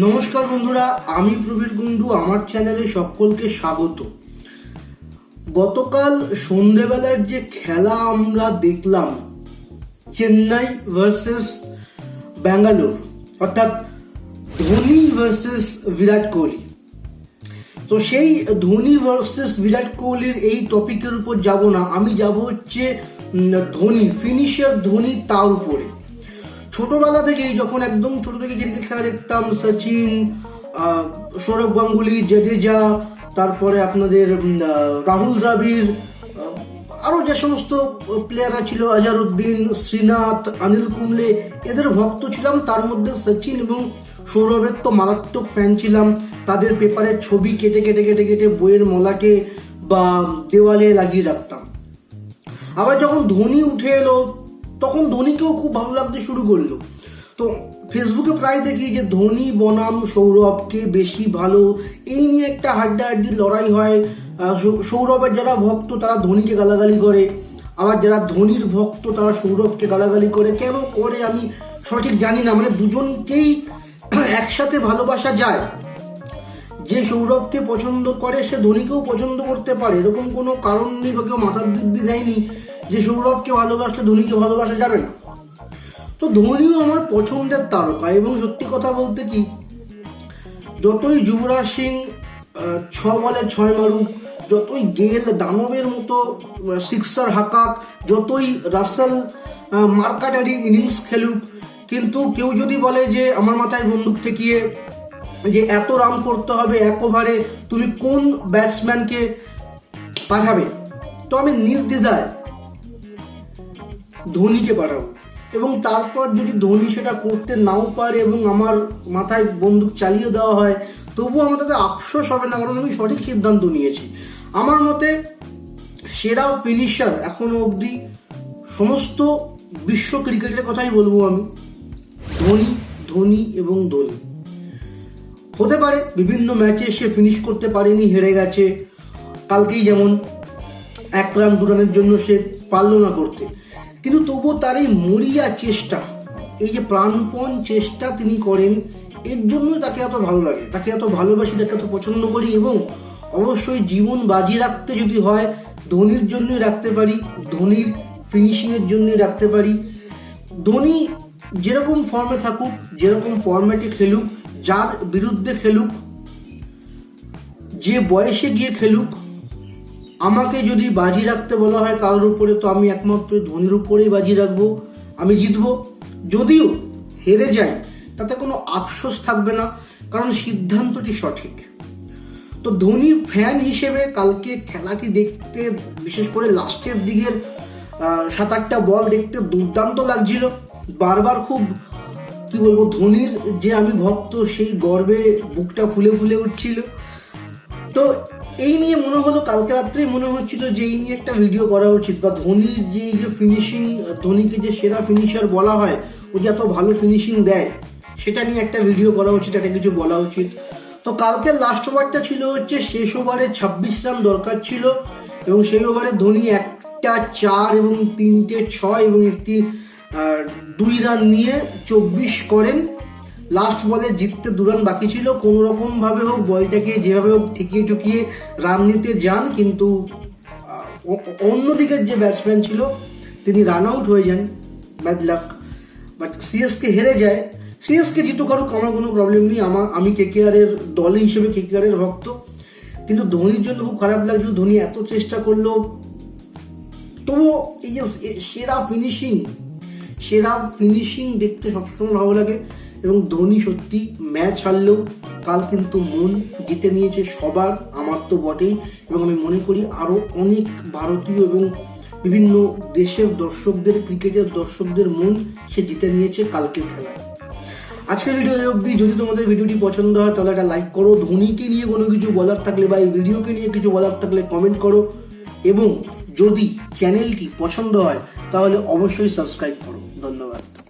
নমস্কার বন্ধুরা, আমি প্রবীর কুণ্ডু আমার চ্যানেলে সকলকে স্বাগত। গতকাল সন্ধেবেলার যে খেলা আমরা দেখলাম, চেন্নাই ভার্সেস ব্যাঙ্গালোর, অর্থাৎ ধোনি ভার্সেস বিরাট কোহলি। তো সেই ধোনি ভার্সেস বিরাট কোহলির এই টপিকের উপর যাব না, আমি যাব হচ্ছে ধোনি ফিনিশার ধোনি তার উপরে। ছোটবেলা থেকেই যখন একদম ছোট থেকে ক্রিকেট খেলা দেখতাম, সচিন সৌরভ গাঙ্গুলি, জাডেজা, তারপরে আপনাদের রাহুল দ্রাবিড় আরও যে সমস্ত প্লেয়াররা ছিল আজহারউদ্দিন শ্রীনাথ অনিল কুমলে এদের ভক্ত ছিলাম। তার মধ্যে সচিন এবং সৌরভের তো মারাত্মক ফ্যান ছিলাম। তাদের পেপারের ছবি কেটে কেটে কেটে কেটে বইয়ের মলাটে বা দেওয়ালে লাগিয়ে রাখতাম। আবার যখন ধোনি উঠে এলো তখন ধোনিকেও খুব ভালো লাগতে শুরু করল। তো ফেসবুকে প্রায় দেখি যে ধোনি, বনাম সৌরভকে বেশি ভালো, এই নিয়ে একটা হাড্ডাহাড্ডি লড়াই হয়। সৌরভের যারা ভক্ত, তারা ধোনিকে গালাগালি করে। আবার যারা ধোনির ভক্ত, তারা সৌরভকে গালাগালি করে। কেন করে আমি সঠিক জানি না। মানে দুজনকেই একসাথে ভালোবাসা যায়। যে সৌরভকে পছন্দ করে, সে ধোনিকেও পছন্দ করতে পারে। এরকম কোনো কারণ নেই বা কেউ মাথার দিব্যি দেয়নি। যে সৌরভকে ভালোবাসলে ধোনিকে ভালোবাসা যাবে না। তো ধোনিও আমার পছন্দের তারকা এবং সত্যি কথা বলতে কি, যতই যুবরাজ সিং ছ বলে ছয় মারুক, যতই গেল দানবের মতো সিক্সার হাকাক, যতই রাসেল মার্কাটারি ইনিংস খেলুক, কিন্তু কেউ যদি বলে যে আমার মাথায় বন্দুক ঠেকিয়ে যে এত রান করতে হবে, এক ওভারে তুমি কোন ব্যাটসম্যানকে পাঠাবে? তো আমি নির্দ্বিধায় ধোনিকে পাঠাবো এবং তারপর যদি ধোনি সেটা করতে নাও পারে এবং আমার মাথায় বন্দুক চালিয়ে দেওয়া হয়, তবুও আমার তাতে আফসোস হবে না, কারণ আমি সঠিক সিদ্ধান্ত নিয়েছি। আমার মতে সেরা ফিনিশার এখনও অবধি সমস্ত বিশ্ব ক্রিকেটের কথাই বলব আমি। ধোনি ধোনি এবং ধোনি। হতে পারে বিভিন্ন ম্যাচে সে ফিনিশ করতে পারেনি, হেরে গেছে। কালকেই যেমন এক রান দু রানের জন্য সে পারল না করতে। কিন্তু তবুও তার এই মরিয়া চেষ্টা। এই যে প্রাণপণ চেষ্টা তিনি করেন, এর জন্যই তাকে এত ভালো লাগে। তাকে এত ভালোবাসি তাকে এত পছন্দ করি এবং অবশ্যই জীবন বাজি রাখতে যদি হয়, ধোনির জন্যই রাখতে পারি, ধোনির ফিনিশিংয়ের জন্যই রাখতে পারি। ধোনি যেরকম ফর্মে থাকুক, যেরকম ফর্ম্যাটে খেলুক, যার বিরুদ্ধে খেলুক, যে বয়সে গিয়ে খেলুক আমাকে যদি বাজি রাখতে বলা হয় কারোর উপরে, তো আমি একমাত্র ধোনির উপরেই বাজি রাখব। আমি জিতবো। যদিও হেরে যাই, তাতে কোনো আফসোস থাকবে না, কারণ সিদ্ধান্তটি সঠিক। তো ধোনি ফ্যান হিসেবে কালকে খেলাটি দেখতে, বিশেষ করে লাস্টের দিকের সাত আটটা বল দেখতে দুর্দান্ত লাগছিল। বারবার খুব, কি বলব, ধোনির যে আমি ভক্ত, সেই গর্বে বুকটা ফুলে ফুলে উঠছিল। তো এই নিয়ে মনে হলো, কালকে রাত্রেই মনে হচ্ছিল যে এই নিয়ে একটা ভিডিও করা উচিত, বা ধোনির যে যে ফিনিশিং ধোনিকে যে সেরা ফিনিশার বলা হয়, ও যে এত ভালো ফিনিশিং দেয়, সেটা নিয়ে একটা ভিডিও করা উচিত, একটা কিছু বলা উচিত। তো কালকের লাস্ট ওভারটা ছিল হচ্ছে, শেষ ওভারে ছাব্বিশ রান দরকার ছিল, এবং সেই ওভারে ধোনি একটা চার এবং তিনটে ছয় এবং একটি দুই রান নিয়ে চব্বিশ করেন। লাস্ট বলে জিততে দু রান বাকি ছিল। কোনো রকম ভাবে হোক বলটাকে যেভাবে হোক ঠেকিয়ে ঠুকিয়ে রান নিতে যান কিন্তু আহ, অ- অন্যদিকের যে ব্যাটসম্যান ছিল তিনি রান আউট হয়ে যান ব্যাড লাক বাট সিএসকে হেরে যায়। সিএসকে জিতু কারুক আমার কোনো প্রবলেম নেই। আমার আমি কেকেআর এর দল হিসেবে কেকেআর এর ভক্ত। কিন্তু ধোনির জন্য খুব খারাপ লাগছিল ধোনি এত চেষ্টা করল। তবুও এই যে সেরা ফিনিশিং সেরা ফিনিশিং দেখতে সবসময় ভালো লাগে। এবং ধোনি সত্যি ম্যাচ হারলেও কাল কিন্তু মন জিতে নিয়েছে সবার, আমার তো বটেই। এবং আমি মনে করি আরও অনেক ভারতীয় এবং বিভিন্ন দেশের দর্শকদের, ক্রিকেটের দর্শকদের মন সে জিতে নিয়েছে কালকের খেলায় আজকের ভিডিও অবধি। যদি তোমাদের ভিডিওটি পছন্দ হয়, তাহলে একটা লাইক করো। ধোনিকে নিয়ে কোনো কিছু বলার থাকলে বা এই ভিডিওকে নিয়ে কিছু বলার থাকলে কমেন্ট করো। এবং যদি চ্যানেলটি পছন্দ হয়, তাহলে অবশ্যই সাবস্ক্রাইব করো। ধন্যবাদ।